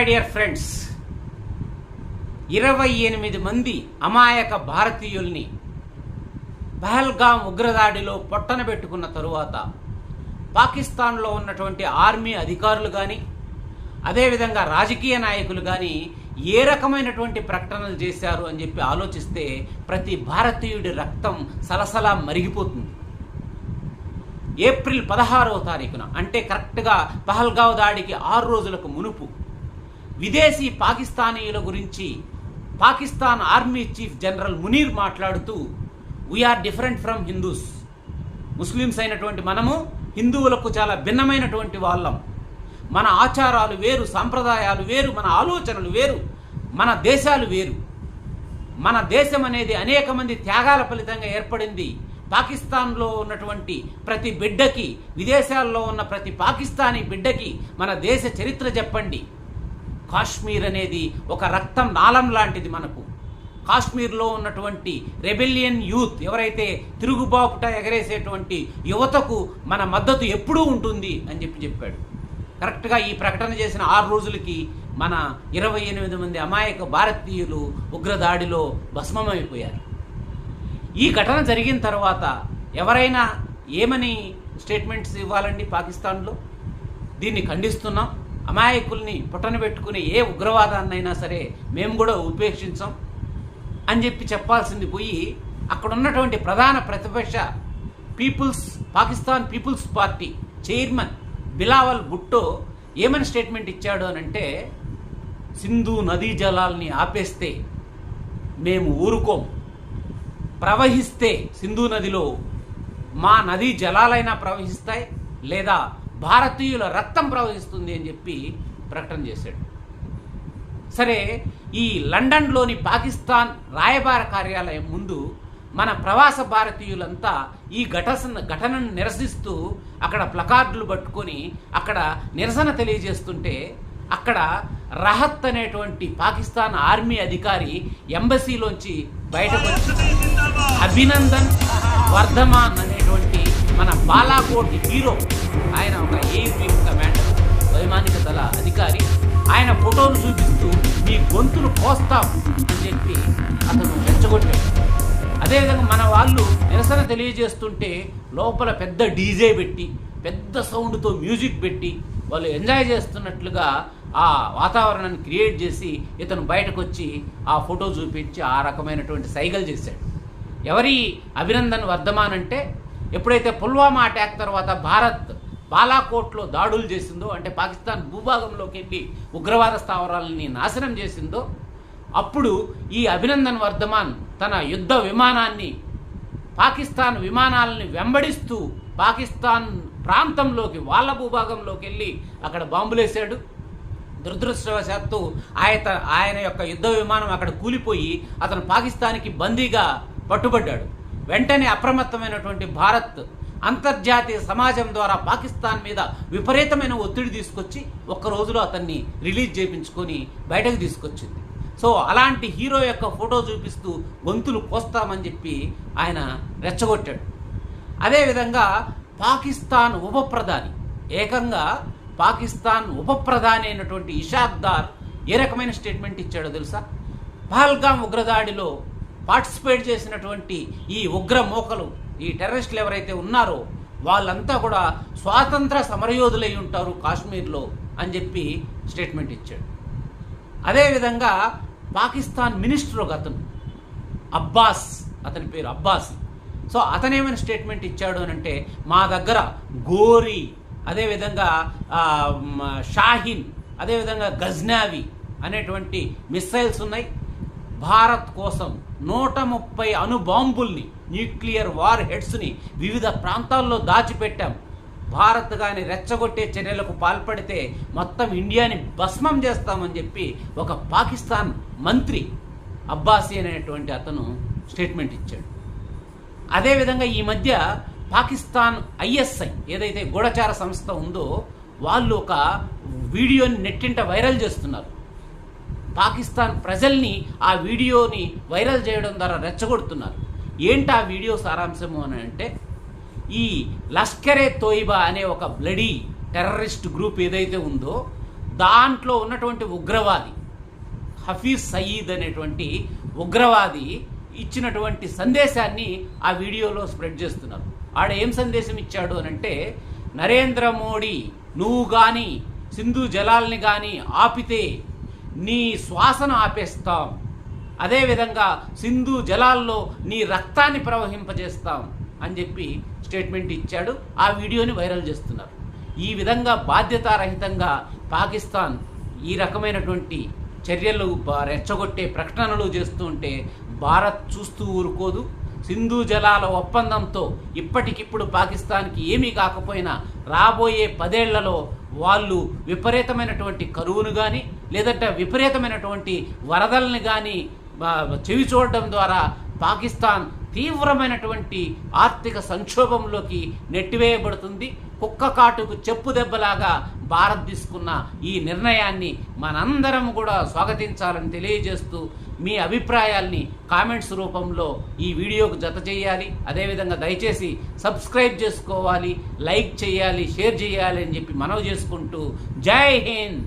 My dear friends ఇరవై ఎనిమిది మంది అమాయక భారతీయుల్ని పహల్గాం ఉగ్రదాడిలో పొట్టన పెట్టుకున్న తరువాత పాకిస్తాన్లో ఉన్నటువంటి ఆర్మీ అధికారులు కానీ అదేవిధంగా రాజకీయ నాయకులు కానీ ఏ రకమైనటువంటి ప్రకటనలు చేశారు అని చెప్పి ఆలోచిస్తే ప్రతి భారతీయుడి రక్తం సలసలా మరిగిపోతుంది. ఏప్రిల్ పదహారవ తారీఖున అంటే కరెక్ట్గా పహల్గావ్ దాడికి ఆరు రోజులకు మునుపు విదేశీ పాకిస్తానీయుల గురించి Pakistan army chief general Munir మాట్లాడుతూ we are different from Hindus Muslims అయినటువంటి మనము హిందువులకు చాలా భిన్నమైనటువంటి వాళ్ళం. మన ఆచారాలు వేరు సాంప్రదాయాలు వేరు మన ఆలోచనలు వేరు మన దేశాలు వేరు. మన దేశం అనేది అనేక మంది త్యాగాల ఫలితంగా ఏర్పడింది. పాకిస్తాన్లో ఉన్నటువంటి ప్రతి బిడ్డకి విదేశాల్లో ఉన్న ప్రతి పాకిస్తానీ బిడ్డకి మన దేశ చరిత్ర చెప్పండి. కాశ్మీర్ అనేది ఒక రక్తం నాళం లాంటిది మనకు. కాశ్మీర్లో ఉన్నటువంటి రెబెలియన్ యూత్ ఎవరైతే తిరుగుబాపుట ఎగరేసేటువంటి యువతకు మన మద్దతు ఎప్పుడూ ఉంటుంది అని చెప్పి చెప్పాడు. కరెక్ట్గా ఈ ప్రకటన చేసిన ఆరు రోజులకి మన ఇరవై ఎనిమిది మంది అమాయక భారతీయులు ఉగ్రదాడిలో భస్మమైపోయారు. ఈ ఘటన జరిగిన తర్వాత ఎవరైనా ఏమని స్టేట్మెంట్స్ ఇవ్వాలండి పాకిస్తాన్లో? దీన్ని ఖండిస్తున్నాం. అమాయకుల్ని పుట్టన పెట్టుకుని ఏ ఉగ్రవాదాన్నైనా సరే మేము కూడా ఉపేక్షించాం అని చెప్పి చెప్పాల్సింది పోయి అక్కడ ఉన్నటువంటి ప్రధాన ప్రతిపక్ష peoples Pakistan peoples party chairman Bilawal Bhutto ఏమని స్టేట్మెంట్ ఇచ్చాడు అని అంటే సింధు నదీ జలాల్ని ఆపేస్తే మేము ఊరుకోం. ప్రవహిస్తే సింధు నదిలో మా నదీ జలాలైనా ప్రవహిస్తాయి లేదా భారతీయుల రక్తం ప్రవహిస్తుంది అని చెప్పి ప్రకటన చేశాడు. సరే ఈ లండన్లోని పాకిస్తాన్ రాయబార కార్యాలయం ముందు మన ప్రవాస భారతీయులంతా ఈ ఘటన ఘటనను నిరసిస్తూ అక్కడ ప్లకార్డులు పట్టుకొని అక్కడ నిరసన తెలియజేస్తుంటే అక్కడ రహత్ అనేటువంటి పాకిస్తాన్ ఆర్మీ అధికారి ఎంబసీలోంచి బయటకు వచ్చి అభినందన్ వర్ధమాన్ అనే మన బాలాకోట్ హీరో. ఆయన ఒక ఎయిర్ కమాండర్ వైమానిక దళ అధికారి. ఆయన ఫోటోలు చూపిస్తూ మీ గొంతులు కోస్తాం అని చెప్పి అతను రెచ్చగొట్టాడు. అదేవిధంగా మన వాళ్ళు నిరసన తెలియజేస్తుంటే లోపల పెద్ద డీజే పెట్టి పెద్ద సౌండ్తో మ్యూజిక్ పెట్టి వాళ్ళు ఎంజాయ్ చేస్తున్నట్లుగా ఆ వాతావరణాన్ని క్రియేట్ చేసి ఇతను బయటకు వచ్చి ఆ ఫోటో చూపించి ఆ రకమైనటువంటి సైగలు చేశాడు. ఎవరి అభినందన్ వర్ధమాన్ అంటే ఎప్పుడైతే పుల్వామా అటాక్ తర్వాత భారత్ బాలాకోట్లో దాడులు చేసిందో అంటే పాకిస్తాన్ భూభాగంలోకి వెళ్ళి ఉగ్రవాద స్థావరాలని నాశనం చేసిందో అప్పుడు ఈ అభినందన్ వర్ధమాన్ తన యుద్ధ విమానాన్ని పాకిస్తాన్ విమానాలని వెంబడిస్తూ పాకిస్తాన్ ప్రాంతంలోకి వాళ్ళ భూభాగంలోకి వెళ్ళి అక్కడ బాంబులేశాడు. దురదృష్టవశాత్తు ఆయన ఆయన యొక్క యుద్ధ విమానం అక్కడ కూలిపోయి అతను పాకిస్తాన్కి బందీగా పట్టుబడ్డాడు. వెంటనే అప్రమత్తమైనటువంటి భారత్ అంతర్జాతీయ సమాజం ద్వారా పాకిస్తాన్ మీద విపరీతమైన ఒత్తిడి తీసుకొచ్చి ఒక్క రోజులో అతన్ని రిలీజ్ చేయించుకొని బయటకు తీసుకొచ్చింది. సో అలాంటి హీరో యొక్క ఫోటో చూపిస్తూ గొంతులు కోస్తామని చెప్పి ఆయన రెచ్చగొట్టాడు. అదేవిధంగా పాకిస్తాన్ ఉప ప్రధాని ఏకంగా పాకిస్తాన్ ఉప ప్రధాని అయినటువంటి ఇషాక్ దార్ ఏ రకమైన స్టేట్మెంట్ ఇచ్చాడో తెలుసా? పహల్గామ్ ఉగ్రదాడిలో పార్టిసిపేట్ చేసినటువంటి ఈ ఉగ్ర మోకలు ఈ టెర్రరిస్టులు ఎవరైతే ఉన్నారో వాళ్ళంతా కూడా స్వాతంత్ర సమరయోధులై ఉంటారు కాశ్మీర్లో అని చెప్పి స్టేట్మెంట్ ఇచ్చాడు. అదేవిధంగా పాకిస్తాన్ మినిస్టర్ ఒక అతను అబ్బాస్ అతని పేరు అబ్బాస్. సో అతనేమైనా స్టేట్మెంట్ ఇచ్చాడు అని అంటే మా దగ్గర గోరి అదేవిధంగా షాహిన్ అదేవిధంగా గజ్నావి అనేటువంటి మిస్సైల్స్ ఉన్నాయి. భారత్ కోసం నూట ముప్పై అణు బాంబుల్ని న్యూక్లియర్ వార్ హెడ్స్ని వివిధ ప్రాంతాల్లో దాచిపెట్టాం. భారత్ కానీ రెచ్చగొట్టే చర్యలకు పాల్పడితే మొత్తం ఇండియాని భస్మం చేస్తామని చెప్పి ఒక పాకిస్తాన్ మంత్రి అబ్బాసీ అనేటువంటి అతను స్టేట్మెంట్ ఇచ్చాడు. అదేవిధంగా ఈ మధ్య పాకిస్తాన్ ఐఎస్ఐ ఏదైతే గూఢచార సంస్థ ఉందో వాళ్ళు ఒక వీడియోని నెట్టింట వైరల్ చేస్తున్నారు. పాకిస్తాన్ ప్రజల్ని ఆ వీడియోని వైరల్ చేయడం ద్వారా రెచ్చగొడుతున్నారు. ఏంటి ఆ వీడియో సారాంశము అని అంటే ఈ లష్కరే తోయిబా అనే ఒక బ్లడీ టెర్రరిస్ట్ గ్రూప్ ఏదైతే ఉందో దాంట్లో ఉన్నటువంటి ఉగ్రవాది హఫీజ్ సయీద్ అనేటువంటి ఉగ్రవాది ఇచ్చినటువంటి సందేశాన్ని ఆ వీడియోలో స్ప్రెడ్ చేస్తున్నారు. ఆడ ఏం సందేశం ఇచ్చాడు అని అంటే నరేంద్ర మోడీ నువ్వు కానీ సింధు జలాల్ని కానీ ఆపితే నీ శ్వాసను ఆపేస్తాం. అదేవిధంగా సింధు జలాల్లో నీ రక్తాన్ని ప్రవహింపజేస్తాం అని చెప్పి స్టేట్మెంట్ ఇచ్చాడు. ఆ వీడియోని వైరల్ చేస్తున్నారు. ఈ విధంగా బాధ్యతారహితంగా పాకిస్తాన్ ఈ రకమైనటువంటి చర్యలు రెచ్చగొట్టే ప్రకటనలు చేస్తూ ఉంటే భారత్ చూస్తూ ఊరుకోదు. సింధు జలాల ఒప్పందంతో ఇప్పటికిప్పుడు పాకిస్తాన్కి ఏమీ కాకపోయినా రాబోయే పదేళ్ళలో వాళ్ళు విపరీతమైనటువంటి కరువును కానీ లేదంటే విపరీతమైనటువంటి వరదల్ని కానీ చెవి చూడడం ద్వారా పాకిస్తాన్ తీవ్రమైనటువంటి ఆర్థిక సంక్షోభంలోకి నెట్టివేయబడుతుంది. కుక్క కాటుకు చెప్పు దెబ్బలాగా భారత్ తీసుకున్న ఈ నిర్ణయాన్ని మనందరం కూడా స్వాగతించాలని తెలియజేస్తూ మీ అభిప్రాయాల్ని కామెంట్స్ రూపంలో ఈ వీడియోకు జత చేయాలి. అదేవిధంగా దయచేసి సబ్స్క్రైబ్ చేసుకోవాలి లైక్ చేయాలి షేర్ చేయాలి అని చెప్పి మనవి చేసుకుంటూ జై హింద్!